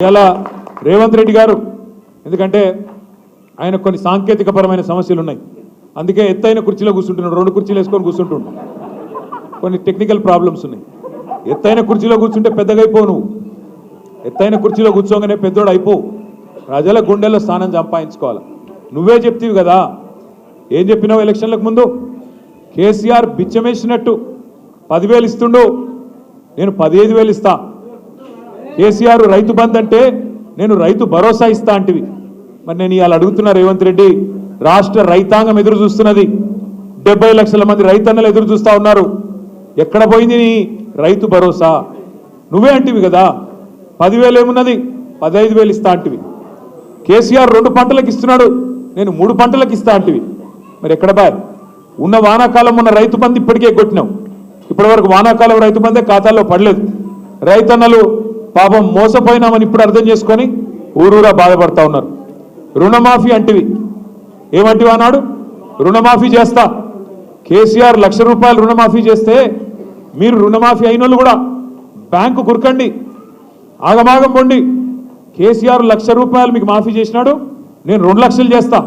ఇలా రేవంత్ రెడ్డి గారు ఎందుకంటే ఆయన కొన్ని సాంకేతికపరమైన సమస్యలు ఉన్నాయి. అందుకే ఎత్తైన కుర్చీలో కూర్చుంటున్నాడు రెండు కుర్చీలు వేసుకొని కూర్చుంటుండు. కొన్ని టెక్నికల్ ప్రాబ్లమ్స్ ఉన్నాయి. ఎత్తైన కుర్చీలో కూర్చుంటే పెద్దగా అయిపోవు నువ్వు. ఎత్తైన కుర్చీలో కూర్చోగానే పెద్దోడు అయిపోవు ప్రజల గుండెల్లో స్థానం సంపాదించుకోవాలి. నువ్వే చెప్తీవి కదా. ఏం చెప్పినావు ఎలక్షన్లకు ముందు? కేసీఆర్ బిచ్చమేసినట్టు పదివేలు ఇస్తుండు. నేను పదిహేను వేలు ఇస్తాను కేసీఆర్ రైతు బంద్ అంటే నేను రైతు భరోసా ఇస్తా అంటివి. మరి నేను ఇవాళ అడుగుతున్నా రేవంత్ రెడ్డి రాష్ట్ర రైతాంగం ఎదురు చూస్తున్నది. డెబ్బై లక్షల మంది రైతన్నలు ఎదురు చూస్తూ ఉన్నారు. ఎక్కడ పోయింది నీ రైతు భరోసా? నువ్వే అంటివి కదా. పదివేలు ఏమున్నది? పదహైదు వేలు ఇస్తా అంటివి. కేసీఆర్ రెండు పంటలకు ఇస్తున్నాడు. నేను మూడు పంటలకు ఇస్తా అంటివి. మరి ఎక్కడ బాయ్? ఉన్న వానాకాలం ఉన్న రైతు బంధు ఇప్పటికే కొట్టినాం. ఇప్పటివరకు వానాకాలం రైతు బందే ఖాతాల్లో పడలేదు. రైతన్నలు పాపం మోసపోయినామని ఇప్పుడు అర్థం చేసుకొని ఊరూరా బాధపడతా ఉన్నారు. రుణమాఫీ అంటివి. ఏమంటివి అన్నాడు రుణమాఫీ చేస్తా. కేసీఆర్ లక్ష రూపాయలు రుణమాఫీ చేస్తే మీరు రుణమాఫీ అయిన కూడా బ్యాంకు కురకండి. ఆగమాగం పొండి. కేసీఆర్ లక్ష రూపాయలు మీకు మాఫీ చేసినాడు. నేను రెండు లక్షలు చేస్తా.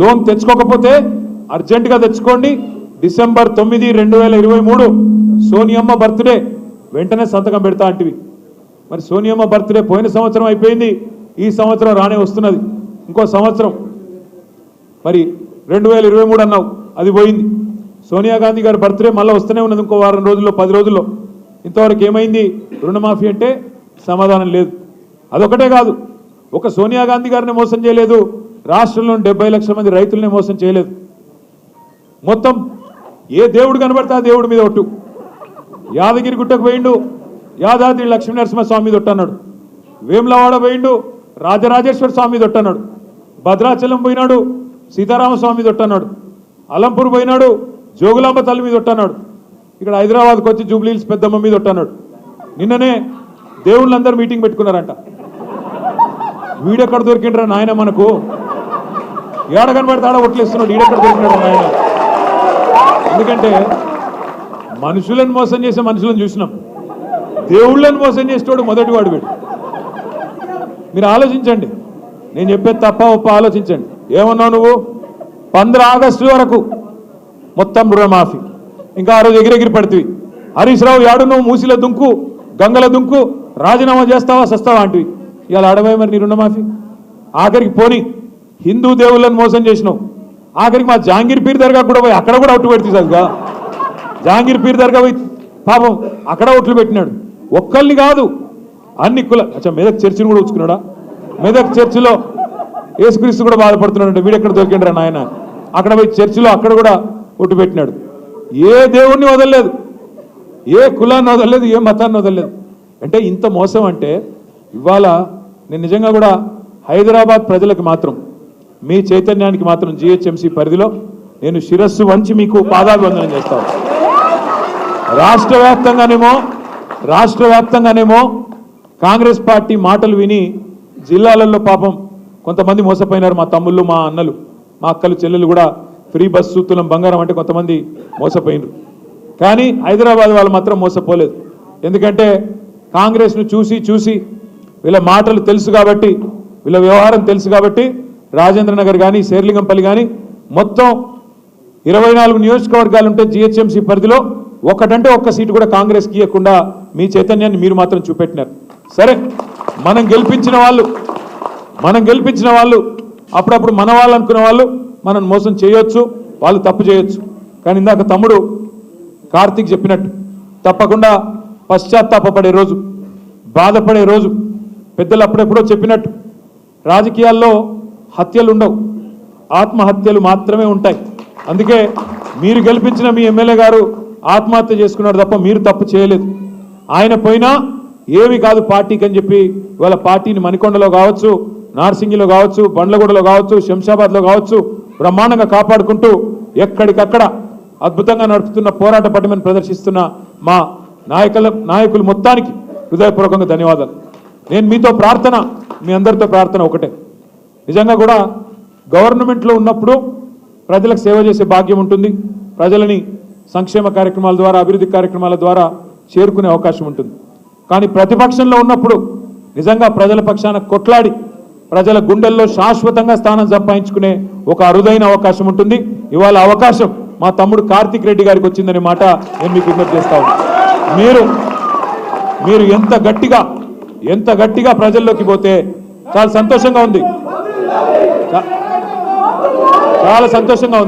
లోన్ తెచ్చుకోకపోతే అర్జెంటుగా తెచ్చుకోండి. డిసెంబర్ తొమ్మిది రెండు వేల ఇరవై మూడు సోనియమ్మ బర్త్డే. వెంటనే సంతకం పెడతా అంటివి. మరి సోనియమ్మ బర్త్డే పోయిన సంవత్సరం అయిపోయింది. ఈ సంవత్సరం రానే వస్తున్నది. ఇంకో సంవత్సరం. మరి రెండు వేల ఇరవై మూడు అన్నావు. అది పోయింది. సోనియా గాంధీ గారి బర్త్డే మళ్ళీ వస్తూనే ఉన్నది ఇంకో వారం రోజుల్లో పది రోజుల్లో. ఇంతవరకు ఏమైంది? రుణమాఫీ అంటే సమాధానం లేదు. అదొకటే కాదు. ఒక సోనియా గాంధీ గారిని మోసం చేయలేదు. రాష్ట్రంలో డెబ్బై లక్షల మంది రైతుల్ని మోసం చేయలేదు. మొత్తం ఏ దేవుడు కనబడితే ఆ దేవుడి మీద ఒట్టు. యాదగిరి గుట్టకు పోయిండు. యాదాద్రి లక్ష్మీనరసింహ స్వామి మీద వేములవాడ పోయిండు రాజరాజేశ్వర స్వామి దొట్టన్నాడు భద్రాచలం పోయినాడు సీతారామ స్వామి మీద అలంపూర్ పోయినాడు జోగులాంబ తల్లి మీద ఒట్టన్నాడు ఇక్కడ హైదరాబాద్కి వచ్చి జూబ్లీహిల్స్ పెద్దమ్మ మీద ఒట్టన్నాడు నిన్ననే దేవుళ్ళందరూ మీటింగ్ పెట్టుకున్నారంట. వీడెక్కడ దొరికిండ్రా నాయన మనకు? ఏడ కనబడతాడా ఒట్లేస్తున్నాడు ఈడెక్కడ దొరికినాడు నాయన? ఎందుకంటే మనుషులను మోసం చేసే మనుషులను చూసినాం. దేవుళ్ళని మోసం చేసేటోడు మొదటి వాడు వీడు. మీరు ఆలోచించండి. నేను చెప్పేది తప్ప ఒప్ప ఆలోచించండి. ఏమన్నావు నువ్వు? పంద్ర ఆగస్టు వరకు మొత్తం రుణమాఫీ. ఇంకా ఆ రోజు ఎగిరెగిరి పడుతుంది. హరీష్ రావు యాడు నువ్వు? మూసిల దుంకు గంగల దుంకు రాజీనామా చేస్తావా సస్తావా అంటివి. ఇవాళ అడవే మరి నీ రుణమాఫీ? ఆఖరికి పోని హిందూ దేవుళ్ళని మోసం చేసినావు. ఆఖరికి మా జాంగీర్ పీర్ దర్గా కూడా పోయి అక్కడ కూడా ఒట్టు పెడుతుంది సరిగా జాంగీర్ పీర్ దర్గా పోయి పాపం అక్కడ ఒట్లు పెట్టినాడు. ఒక్కళ్ళని కాదు అన్ని కుల అచ్చా మెదక్ చర్చిని కూడా ఉంచుకున్నాడా? మెదక్ చర్చిలో యేసుక్రీస్తు కూడా బాధపడుతున్నాడు వీడెక్కడ దొరికిండ్రా నాయన? అక్కడ పోయి చర్చిలో అక్కడ కూడా ఒట్టు పెట్టినాడు. ఏ దేవుణ్ణి వదలలేదు ఏ కులాన్ని వదలలేదు ఏ మతాన్ని వదలలేదు. అంటే ఇంత మోసం అంటే ఇవాళ నేను నిజంగా కూడా హైదరాబాద్ ప్రజలకు మాత్రం మీ చైతన్యానికి మాత్రం జిహెచ్ఎంసీ పరిధిలో నేను శిరస్సు వంచి మీకు పాదాభివందనం చేస్తాను. రాష్ట్ర వ్యాప్తంగానేమో రాష్ట్ర వ్యాప్తంగానేమో కాంగ్రెస్ పార్టీ మాటలు విని జిల్లాలలో పాపం కొంతమంది మోసపోయినారు మా తమ్ముళ్ళు మా అన్నలు మా అక్కలు చెల్లెలు కూడా ఫ్రీ బస్సు తులం బంగారం అంటే కొంతమంది మోసపోయినారు. కానీ హైదరాబాద్ వాళ్ళు మాత్రం మోసపోలేదు. ఎందుకంటే కాంగ్రెస్ను చూసి చూసి వీళ్ళ మాటలు తెలుసు కాబట్టి వీళ్ళ వ్యవహారం తెలుసు కాబట్టి రాజేంద్ర నగర్ కానీ శేర్లింగంపల్లి కానీ మొత్తం ఇరవై నాలుగు నియోజకవర్గాలు ఉంటే జిహెచ్ఎంసీ పరిధిలో ఒకటంటే ఒక్క సీటు కూడా కాంగ్రెస్కి ఇవ్వకుండా మీ చైతన్యాన్ని మీరు మాత్రం చూపెట్టినారు. సరే మనం గెలిపించిన వాళ్ళు మనం గెలిపించిన వాళ్ళు అప్పుడప్పుడు మన వాళ్ళు అనుకునే వాళ్ళు మనం మోసం చేయొచ్చు వాళ్ళు తప్పు చేయొచ్చు. కానీ ఇందాక తమ్ముడు కార్తీక్ చెప్పినట్టు తప్పకుండా పశ్చాత్తాపపడే రోజు బాధపడే రోజు పెద్దలు అప్పుడెప్పుడో చెప్పినట్టు రాజకీయాల్లో హత్యలు ఉండవు ఆత్మహత్యలు మాత్రమే ఉంటాయి. అందుకే మీరు గెలిపించిన మీ ఎమ్మెల్యే గారు ఆత్మహత్య చేసుకున్నాడు తప్ప మీరు తప్పు చేయలేదు. ఆయన పోయినా ఏమి కాదు పార్టీకి అని చెప్పి వాళ్ళ పార్టీని మణికొండలో కావచ్చు నార్సింగిలో కావచ్చు బండ్లగూడలో కావచ్చు శంషాబాద్లో కావచ్చు బ్రహ్మాండంగా కాపాడుకుంటూ ఎక్కడికక్కడ అద్భుతంగా నడుపుతున్న పోరాట పటిమని ప్రదర్శిస్తున్న మా నాయకుల నాయకులు మొత్తానికి హృదయపూర్వకంగా ధన్యవాదాలు. నేను మీతో ప్రార్థన మీ అందరితో ప్రార్థన ఒకటే. నిజంగా కూడా గవర్నమెంట్లో ఉన్నప్పుడు ప్రజలకు సేవ చేసే భాగ్యం ఉంటుంది. ప్రజలని సంక్షేమ కార్యక్రమాల ద్వారా అభివృద్ధి కార్యక్రమాల ద్వారా చేరుకునే అవకాశం ఉంటుంది. కానీ ప్రతిపక్షంలో ఉన్నప్పుడు నిజంగా ప్రజల పక్షాన కొట్లాడి ప్రజల గుండెల్లో శాశ్వతంగా స్థానం సంపాదించుకునే ఒక అరుదైన అవకాశం ఉంటుంది. ఇవాళ అవకాశం మా తమ్ముడు కార్తిక్ రెడ్డి గారికి వచ్చిందనే మాట నేను మీకు విజ్ఞప్తి చేస్తా మీరు మీరు ఎంత గట్టిగా ఎంత గట్టిగా ప్రజల్లోకి పోతే చాలా సంతోషంగా ఉంది. చాలా సంతోషంగా ఉంది.